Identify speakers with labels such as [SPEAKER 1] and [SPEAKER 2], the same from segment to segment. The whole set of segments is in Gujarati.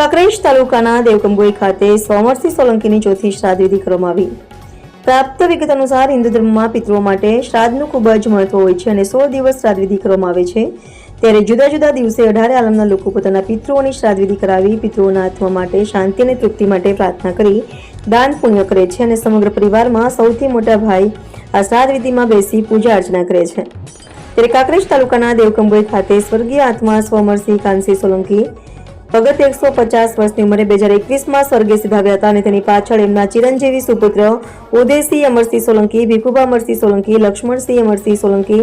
[SPEAKER 1] કાંકરેજ તાલુકાના દેવકંબોઈ ખાતે સોમરસિંહ સોલંકીની ચોથી શ્રાદ્ધ કરવામાં આવી. પ્રાપ્ત વિગત અનુસાર હિન્દુ ધર્મમાં પિતૃઓ માટે શ્રાદ્ધનું ખૂબ જ મહત્વ હોય છે અને સોળ દિવસ શ્રાદ્ધ કરવામાં આવે છે. ત્યારે જુદા જુદા દિવસે અઢારે આલમના લોકો પોતાના પિતૃઓની શ્રાદ્ધ કરાવી પિતૃઓના આત્મા માટે શાંતિ અને તૃપ્તિ માટે પ્રાર્થના કરી દાન પુણ્ય કરે છે અને સમગ્ર પરિવારમાં સૌથી મોટા ભાઈ આ શ્રાદ્ધ વિધિમાં બેસી પૂજા અર્ચના કરે છે. ત્યારે કાંકરેજ તાલુકાના દેવકંબોઈ ખાતે સ્વર્ગીય આત્મા સ્વમરસિંહ કાનસી સોલંકી ભગત એકસો પચાસ વર્ષની ઉંમરે બે હજાર એકવીસમાં સ્વર્ગે સિધાવ્યા હતા અને તેની પાછળ એમના ચિરંજીવી સુપુત્ર ઉદયસિંહ અમરસિંહ સોલંકી ભીખુભા અમરસિંહ સોલંકી, લક્ષ્મણસિંહ અમરસિંહ સોલંકી,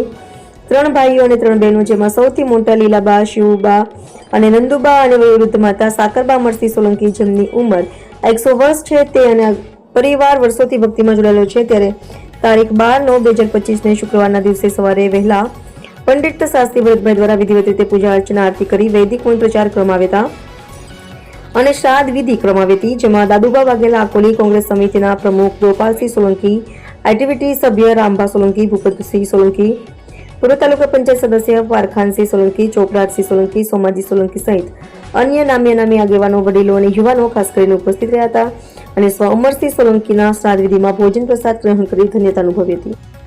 [SPEAKER 1] ત્રણ ભાઈઓ અને ત્રણ બહેનો જેમાં સૌથી મોટા લીલાબા, શિવબા અને નંદુબા અને વયોવૃદ્ધ માતા સાકરબા અમરસિંહ સોલંકી જેમની ઉંમર એકસો વર્ષ છે તે અને પરિવાર વર્ષોથી ભક્તિમાં જોડાયેલો છે. ત્યારે તારીખ બાર નવ બે હજાર પચીસને શુક્રવારના દિવસે સવારે વહેલા પંડિત શાસ્ત્રી ભરતભાઈ દ્વારા વિધિવત રીતે પૂજા અર્ચના આરતી કરી વૈદિક મૂળ પ્રચાર કરવામાં આવ્યા હતા. અને શ્રાદ્ધ વિધિ કરવામાં જેમાં દાદુબા વાઘેલા આકોલી કોંગ્રેસ સમિતિના પ્રમુખ ગોપાલસિંહ સોલંકી એક્ટિવિટી સભ્ય રામભા સોલંકી, ભૂપતસિંહ સોલંકી, પૂર્વ તાલુકા પંચાયત સદસ્ય વારખાનસિંહ સોલંકી, ચોપરાજસિંહ સોલંકી, સોમાજી સોલંકી સહિત અન્ય નામી નામી આગેવાનો, વડીલો અને યુવાનો ખાસ કરીને ઉપસ્થિત રહ્યા હતા અને સ્વ અમરસિંહ સોલંકીના શ્રાદ્ધ વિધિમાં ભોજન પ્રસાદ ગ્રહણ કરી ધન્યતા અનુભવી હતી.